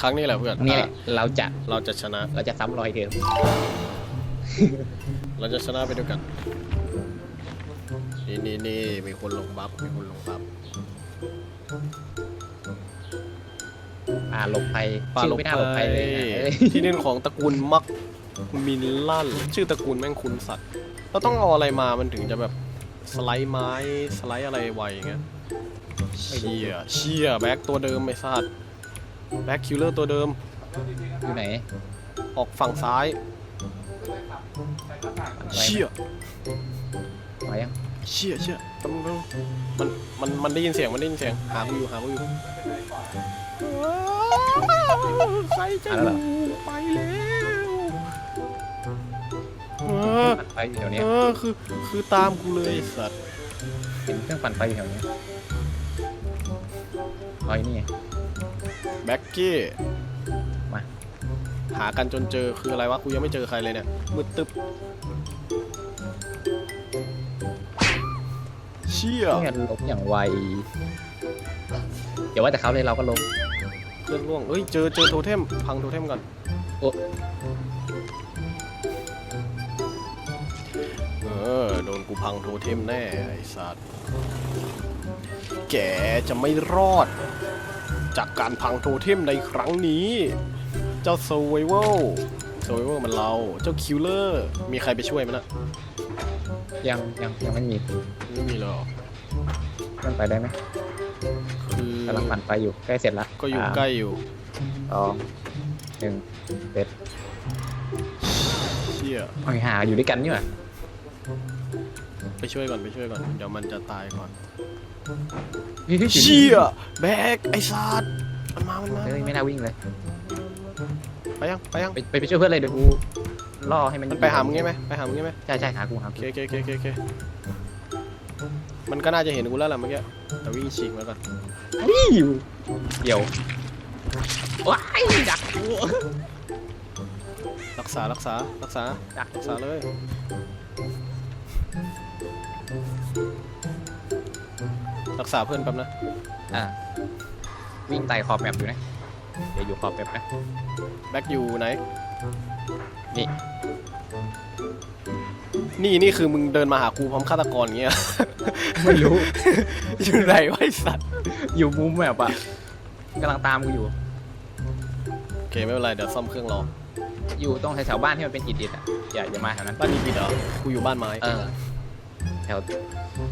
ครั้งนี้แหละเพื่อนเนี่ยเราจะเราจะชนะ เราจะซ้ำรอยเดิมเราจะชนะไปด้วยกัน นี่นี่นี่มีคนลงบัฟ มีคนลงบัฟ ป่าหลบภัยปลาชื่ลองไม่น่าหลบภัยเลยนะเอ้ยที่ดินของตระกูลมักมินลั่น ชื่อตระกูลแม่งคุณสัตว์เราต้องเอาอะไรมามันถึงจะแบบสไลด์ไม้สไลด์อะไรไวอย่างเงี้ยเชียเชียแบ็คตัวเดิมไม่ซาด แบ็คคิลเลอร์ตัวเดิม อยู่ไหน ออกฝั่งซ้าย เชี่ยมายังเชี่ยเชี่ยแป๊บนึงแป๊บนึงมัน มัน มันได้ยินเสียง มันได้ยินเสียง หากูอยู่ หากูอยู่ใครจะอยู่ไปแล้วเออปั่นไฟอยู่แถวเอเนี้ยอคือ คือตามกูเลยไอ้สัตว์ เห็นเครื่องปั่นไฟอยู่แถวเนี้ยรอยนี่ไง แบ็กกี้มา หากันจนเจอคืออะไรวะกูยังไม่เจอใครเลยเนี่ยมืดตึ๊บเชี่ยเนี่ยล้มอย่างไวเดี๋ยวว่าแต่เขาเลยเราก็ล้มเพื่อนร่วงเอ้ยเจอเจอโทเทมพังโทเทมก่อนโอ้เออโดนกูพังโทเทมแน่ไอ้สัตว์แกจะไม่รอด จากการพังโทเทมในครั้งนี้ เจ้า survival survival มันเรา เจ้า killer มีใครไปช่วยมั้ยนะยังยังยังไม่มีไม่มีหรอกเครื่องไปได้ไหมคือกำลังปั่นไฟอยู่ใกล้เสร็จละก็อยู่สามใกล้อยู่สองหนึ่งเสร็จเชี่ยเอาหาอยู่ด้วยกันนี่หว่าไปช่วยก่อนไปช่วยก่อนเดี๋ยวมันจะตายก่อนฮ้ย เชี่ยแบกไอ้สัตว์มันมา มันมา เฮ้ยไม่น่าวิ่งเลยไปยัง ไปยัง ไปไปไปช่วยเพื่อนเลยเดี๋ยวกูล่อให้มันมันไปหามึงไงไหมไปหามึงไงไหมใช่ใช่หากูหาโอกูเคโอเคโอเคโอเคโอเคมันก็น่าจะเห็นกูแล้วแหละเมื่อกี้แต่วิ่งฉีกมาก่อนวิ่งเดี๋ยวว้ายดักกูรักษารักษารักษาดักรักษาเลย รักษาเพื่อนแป๊บนะอ่าวิ่งไต่ขอบแมปอยู่นะเดี๋ยวอยู่ขอบแมปนะแบ็คอยู่ไหน นี่ นี่นี่คือมึงเดินมาหากูพร้อมฆาตกรอย่างเงี้ย ไม่รู้ อยู่ไหนวะไอสัตว์ อยู่มุมแมปอะกำลังตามกูอยู่ โอเคไม่เป็นไรเดี๋ยวซ่อมเครื่องรออยู่ตรงแถวๆบ้านที่มันเป็นอิฐๆอะอย่าอย่ามาแถวนั้นบ้านมีปิดเหรอ กูอยู่บ้านไม้ เออ แถว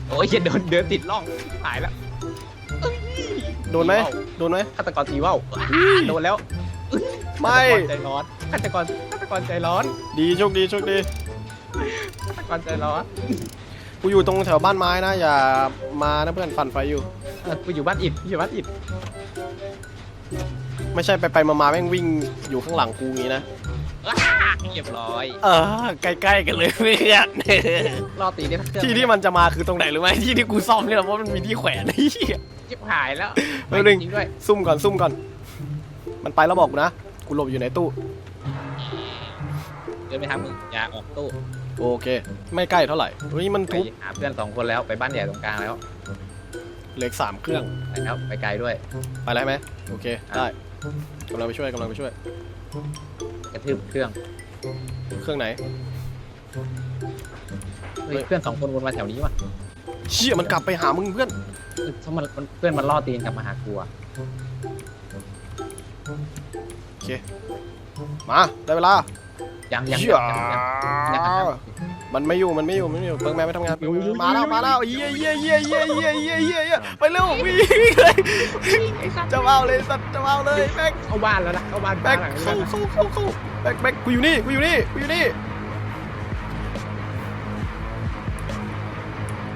โอ้ยอย่าโดนเดินติดร่องหายแล้วเอ้ยโดนไหมตีว่าวโดนไหม ฆาตกรตีว่าวอ้าโดนแล้วไม่ ฆาตกรใจร้อนฆาตกรฆาตกรใจร้อนดีโชคดีโชคดี ฆาตกรใจร้อนกูอยู่ตรงแถวบ้านไม้นะ อย่ามานะเพื่อนปั่นไฟอยู่ เออกูอยู่บ้านอิฐกูอยู่บ้านอิฐไม่ใช่ไปไปมามาแม่งวิ่งอยู่ข้างหลังกูงี้นะ อ้า เรียบร้อยเออใกล้ๆกันเลยเพื่อนรอตีได้สักเครื่องที่ที่มันจะมาคือตรงไหนรู้ไหมที่ที่กูซ่อมเนี่ยเพราะมันมีที่แขวนไอ้เหี้ย จิบหายแล้วแป๊บนึง จริงด้วยซุ่มก่อนซุ่มก่อน มันไปแล้วบอกกูนะกูหลบอยู่ในตู้ เดินไปทางมึงอย่าออกตู้โอเค ไม่ใกล้เท่าไหร่เฮ้ยมันไปทุบหาเพื่อนสองคนแล้วไปบ้านใหญ่ตรงกลางแล้วเหล็กสามเครื่องไปแล้วไปไกลด้วยไปแล้วไหมโอเคได้กำลังไปช่วยกำลังไปช่วยกระทืบเครื่อง เครื่องไหน เฮ้ยเพื่อนสองคนวนมาแถวนี้ว่ะเชี่ยมันกลับไปหามึงเพื่อน เออถ้ามันมันเพื่อนมันล่อตีนกลับมาหากูอะมา ได้เวลา ยังยังเชี่ยยังยังยังยัง มันไม่อยู่มันไม่อยู่มันไม่อยู่เปิงแม่ไม่ทำงานมาแล้วมาแล้วเยี่ยเยี่ยเยี่ยเยี่ยเยี่ยเยี่ยเยี่ยเยี่ยไปเร็ววิ่งเลยจะเอาเลยสัตว์จะเอาเลยแบ็คเข้าบ้านแล้วนะเข้าบ้านแบ็คบ้านหลังนี้เข้าแล้วนะเข้าเข้าเข้าแบ็คแบ็คกูอยู่นี่กูอยู่นี่กูอยู่นี่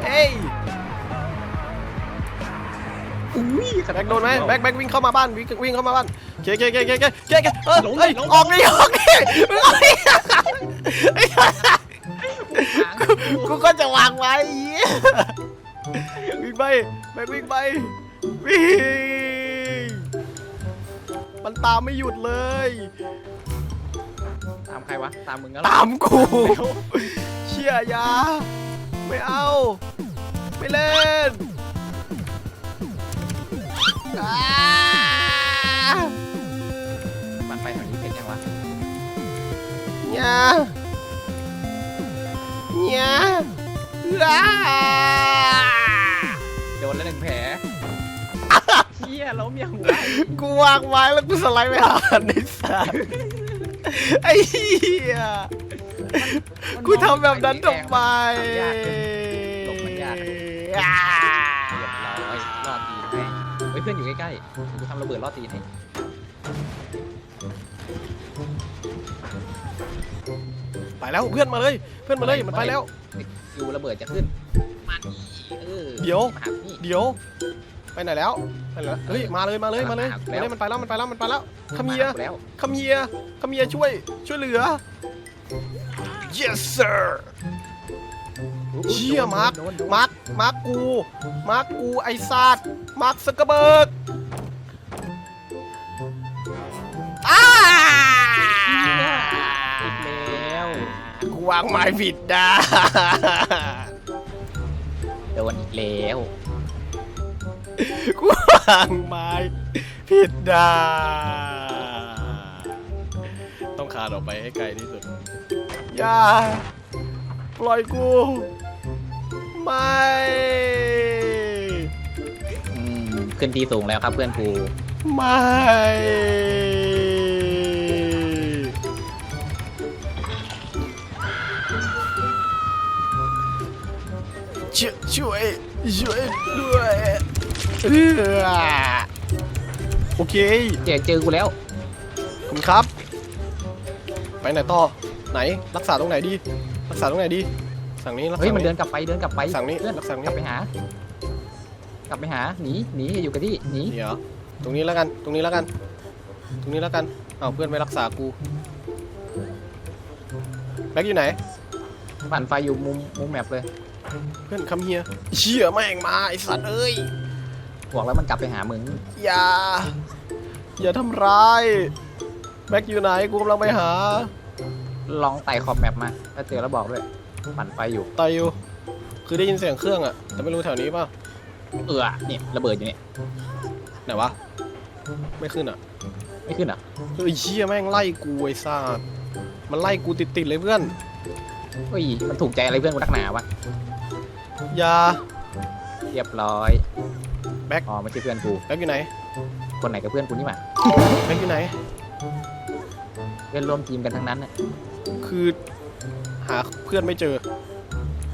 เฮ้ยอุ้ยแบ็คโดนไหมแบ็คแบ็ควิ่งเข้ามาบ้านวิ่งวิ่งเข้ามาบ้านเคเคเคเคเคเคเคเออเฮ้ยออกนี่ออกนี่มึงออกนี่ไอ้สัส กูกูก็จะวางไว้ไอ้เหี้ยวิ่งไปแบ็ควิ่งไปวิ่งมันตามไม่หยุดเลย ตามใครวะ ตามมึงแล้วตามกู เชี่ยอยา ไม่เอา ไม่เล่นอ่ายังวะเนี่ย เนี่ยอ้าโดนแล้วหนึ่งแผลเชี่ยล้มยังไงกูวางไม้แล้วกูสไลด์ไปหาในสัตว์ไอ้เหี้ยกูทำแบบนั้นทำไมหลบมันยากอ่าเรียบร้อยรอดตีนให้เฮ้ยเพื่อนอยู่ใกล้ๆกูทำระเบิดรอดตีนให้ ไปแล้วเพื่อนมาเลย เพื่อนมาเลยมันไปแล้วดูระเบิดจะขึ้นมานี่เออเดี๋ยว มาหานี่ เดี๋ยวไปไหนแล้วไปไหนแล้วเฮ้ยมาเลยมาเลยมาเลยมามาแล้วเลยมันไปแล้วมันไปแล้วมันไปแล้วขมียาหาแล้วขมียขมียช่วยช่วยเหลือ yes sir เชี่ยมาร์คโดนโดนมาร์คมาร์คกูมาร์คกูไอสัตว์มาร์คซักเกอร์เบิร์ก วางไม้ผิดนะโดนอีกแล้วกูวางไม้ผิดนะต้องคานออกไปให้ไกลที่สุด อย่า ปล่อยกู ไม่อืมขึ้นที่สูงแล้วครับเพื่อนกู ไม่ ช่วยช่วยช่วยด้วยเออโอเคเจอเจอกูแล้ว ขอบคุณครับ ไปไหนต่อไหนรักษาตรงไหนดี รักษาตรงไหนดี สั่งนี้รักษาเฮ้ยมันตรงเดินกลับไปเดินกลับไปสั่งนี้เพื่อนสั่งนี้กลับไปหา กลับไปหาหนีหนีอย่าอยู่กับที่หนีเดี๋ยวตรงนี้แล้วกันตรงนี้แล้วกัน ตรงนี้แล้วกันเอาเพื่อนไม่รักษากูแบ็คอยู่ไหน ปั่นไฟอยู่มุมมุมแมปเลย เพื่อนคำเฮียเชี่ยแม่งมาไอสัตว์เอ้ยบอกแล้วมันกลับไปหามึงอย่า อย่าทำร้ายแบ็คอยู่ไหนกูกำลังไปหาลองไต่ขอบแมปมาถ้าเจอแล้วบอกด้วยปั่นไฟอยู่ตายอยู่คือได้ยินเสียงเครื่องอะแต่ไม่รู้แถวนี้ป่ะเออเนี่ยระเบิดอยู่เนี่ยไหนวะไม่ขึ้นอะไม่ขึ้นเหรอะเฮ้ยเชี่ยแม่งไล่กูไอ้สัตว์มันไล่กูติดๆเลยเพื่อน เฮ้ย มันถูกใจอะไรเพื่อนกูนักหนาวะอย่าเรียบร้อยแบ็ค อ๋อไม่ใช่เพื่อนกู แบ็คอยู่ไหน คนไหนกับเพื่อนกูนี่หว่าแบ็คอยู่ไหน เพื่อนร่วมทีมกันทั้งนั้นน่ะคือหาเพื่อนไม่เจอ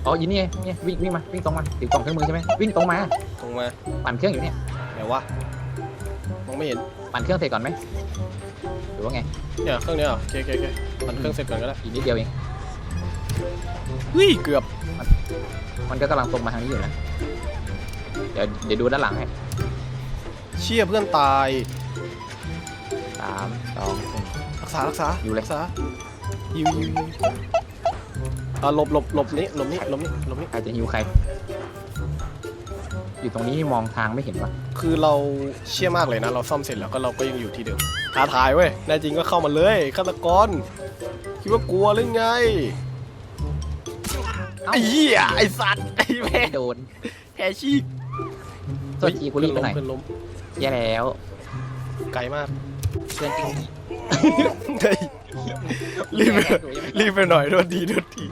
อ๋ออยู่นี่ไงเนี่ยวิ่งวิ่งมา วิ่งตรงมาถือกล่องเครื่องมือใช่ไหมวิ่งตรงมา ตรงมาปั่นเครื่องอยู่เนี่ย ไหนวะ มองไม่เห็น ปั่นเครื่องเสร็จก่อนไหมหรือว่าไง เนี่ยเครื่องเนี้ยเหรอโอเคโอเคโอเคปั่นเครื่องเสร็จก่อนก็ได้ อีกนิดเดียวเอง เฮ้ยเกือบ มันก็กำลังตรงมาทางนี้อยู่นะ เดี๋ยวเดี๋ยวดูด้านหลังให้เชี่ยเพื่อนตายสามสองหนึ่ง รักษารักษาอยู่เลย รักษายิวยิวยิวอ่าหลบหลบหลบนี้หลบนี้หลบนี้หลบนี้ใครจะฮิวใคร อยู่ตรงนี้มองทางไม่เห็นวะคือเราเชี่ยมากเลยนะ เราซ่อมเสร็จแล้วก็เราก็ยังอยู่ที่เดิมท้าทายเว้ยแน่จริงก็เข้ามาเลยฆาตกรคิดว่ากลัวหรือไงเอ้า ไอ้เหี้ยไอ้สัตว์ไอ้แม่ไม่โดนแพ้ชีกโทษทีกูรีบไปหน่อยเพื่อนล้มแย่แล้วไกลมากเพื่อนจริงเฮ้ยรีบไปรีบไปหน่อยโดนทีโดนที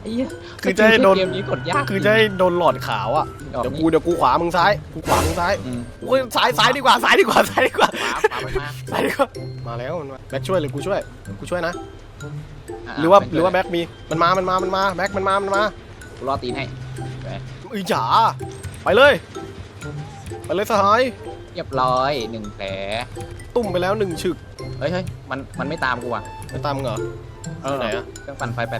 ไอ้เหี้ยคือจะให้โดน เกมนี้กดยากคือจะให้โดนหลอดขาวอะดอกเดี๋ยวนี้กูเดี๋ยวกูขวามึงซ้ายกูขวามึงซ้ายอืมกูซ้ายซ้ายดีกว่าซ้ายดีกว่าซ้ายดีกว่าขวาขวาไปมาซ้ายดีกว่ามาแล้วมันมาแบ็คช่วยหรือกูช่วยกูช่วยนะะ หรือว่าเป็นหรือว่าไปแบ็คมีมันมา มันมา มันมาแบ็คมันมา มันมากูรอตีนให้อือจ๋าไปเลย ไปเลยสหายเรียบร้อยหนึ่งแผลตุ่มไปแล้วหนึ่งฉึกเฮ้ยเฮ้ยมันมันไม่ตามกูอะไปตามมึงเหรอเออไหนอะเครื่องปั่นไฟ80%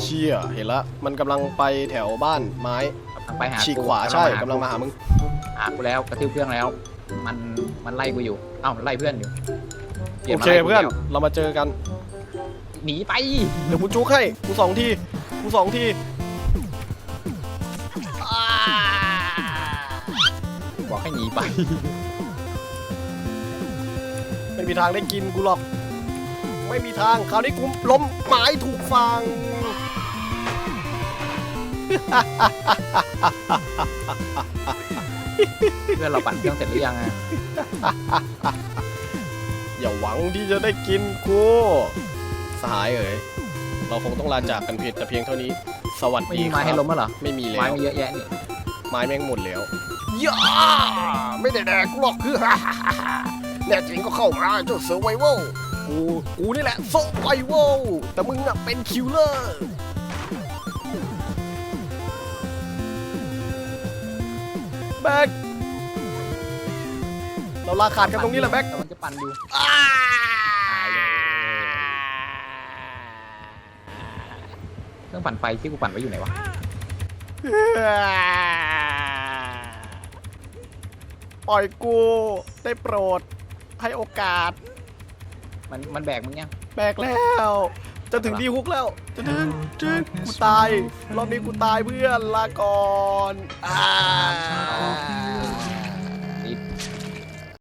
เชี่ยเห็นละมันกำลังไปแถวบ้านไม้กำลังไปหาฉีกกูขวาใช่หกำลังมาหามึงหากูแล้วกระทืบเครื่องแล้ว มันมันไล่กูอยู่เอ้าไล่เพื่อนอยู่ปลี่ โอยนมาเคไล่กูเพื่อนแล้วเรามาเจอกัน หนีไป เดี๋ยวกูจุกให้ กูสองที กูสองทีอ่าบอกให้หนีไป ไม่มีทางได้กินกูหรอก ไม่มีทาง คราวนี้กูล้มไม้ถูกฟัง เพื่อนเราปั่นเครื่องเสร็จหรือยังอะ อย่าหวังที่จะได้กินกูสหายเอ๋ยเราคงต้องลาจากกันเพียงแต่เพียงเท่านี้ สวัสไม่ดีมีครัไม้ให้ล้มแล้วเหรอไม่มีแล้ไม้วมีเยอะแยะนี่ไม้แม่งหมดแล้วย่าไม่ได้แดกกูหรอกคือแน่จริงก็เข้ามาเจ้าเซอร์ไวเวลกูกูนี่แหละเซอร์ไวเวลแต่มึงอะเป็นคิลเลอร์แบ็ค เราลาขาดกันตรงนี้แหละแบ็คแต่มันจะปั่นอยู่อ้าตายเลยเครื่องปั่นไฟที่กูปั่นไว้อยู่ไหนวะปล่อยกูได้โปรดให้โอกาส มันมันแบกมึงยังแบกแล้ว จะถึงดีฮุกแล้วจะถึงจึงกูตายรอบนี้กูตายเพื่อนลาก่อนอ่า